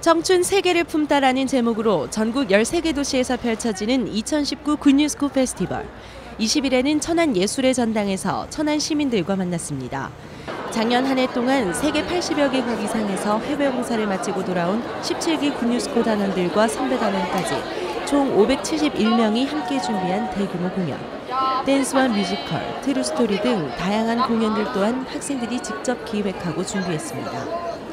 청춘 세계를 품다라는 제목으로 전국 13개 도시에서 펼쳐지는 2019 굿뉴스코 페스티벌. 20일에는 천안 예술의 전당에서 천안 시민들과 만났습니다. 작년 한 해 동안 세계 80여 개국 이상에서 해외 봉사를 마치고 돌아온 17기 굿뉴스코 단원들과 선배 단원까지 총 571명이 함께 준비한 대규모 공연. 댄스와 뮤지컬, 트루스토리 등 다양한 공연들 또한 학생들이 직접 기획하고 준비했습니다.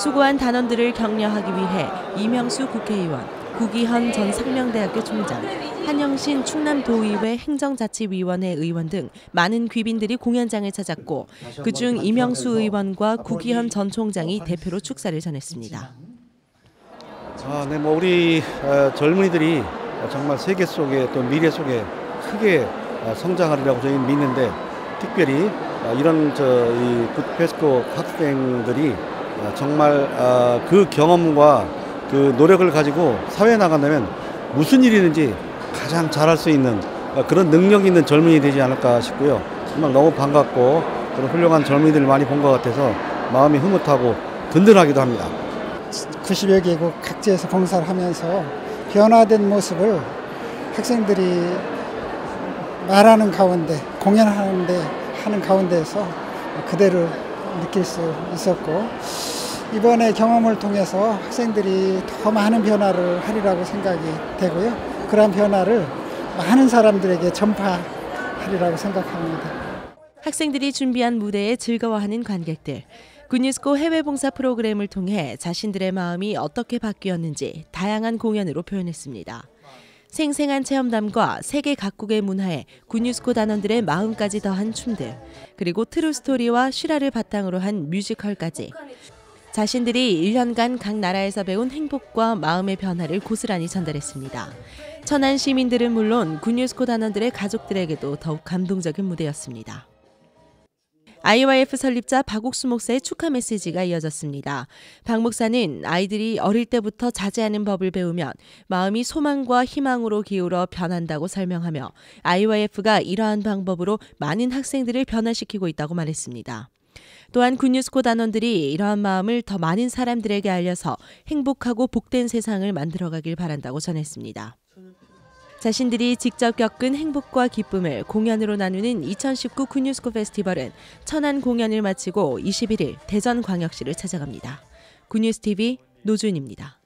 수고한 단원들을 격려하기 위해 이명수 국회의원, 구기현 전 상명대학교 총장, 한영신 충남도의회 행정자치위원회 의원 등 많은 귀빈들이 공연장을 찾았고 그중 이명수 의원과 구기현 전 총장이 대표로 축사를 전했습니다. 아, 네, 뭐 우리 어, 젊은이들이 정말 세계 속에 또 미래 속에 크게 어, 성장하리라고 저희는 믿는데 특별히 어, 이런 저이 굿페스코 학생들이 어, 정말 어, 그 경험과 그 노력을 가지고 사회에 나간다면 무슨 일이든지 가장 잘할 수 있는 어, 그런 능력 있는 젊은이 되지 않을까 싶고요. 정말 너무 반갑고 그런 훌륭한 젊은이들 많이 본 것 같아서 마음이 흐뭇하고 든든하기도 합니다. 90여 개국 각지에서 봉사를 하면서 변화된 모습을 학생들이 말하는 가운데 공연하는데 하는 가운데에서 그대로 느낄 수 있었고 이번에 경험을 통해서 학생들이 더 많은 변화를 하리라고 생각이 되고요. 그러한 변화를 많은 사람들에게 전파하리라고 생각합니다. 학생들이 준비한 무대에 즐거워하는 관객들. 굿뉴스코 해외 봉사 프로그램을 통해 자신들의 마음이 어떻게 바뀌었는지 다양한 공연으로 표현했습니다. 생생한 체험담과 세계 각국의 문화에 굿뉴스코 단원들의 마음까지 더한 춤들, 그리고 트루스토리와 슈라를 바탕으로 한 뮤지컬까지 자신들이 1년간 각 나라에서 배운 행복과 마음의 변화를 고스란히 전달했습니다. 천안 시민들은 물론 굿뉴스코 단원들의 가족들에게도 더욱 감동적인 무대였습니다. IYF 설립자 박옥수 목사의 축하 메시지가 이어졌습니다. 박 목사는 아이들이 어릴 때부터 자제하는 법을 배우면 마음이 소망과 희망으로 기울어 변한다고 설명하며 IYF가 이러한 방법으로 많은 학생들을 변화시키고 있다고 말했습니다. 또한 굿뉴스코 단원들이 이러한 마음을 더 많은 사람들에게 알려서 행복하고 복된 세상을 만들어가길 바란다고 전했습니다. 자신들이 직접 겪은 행복과 기쁨을 공연으로 나누는 2019 굿뉴스코 페스티벌은 천안 공연을 마치고 21일 대전광역시를 찾아갑니다. 굿뉴스 TV 노준입니다.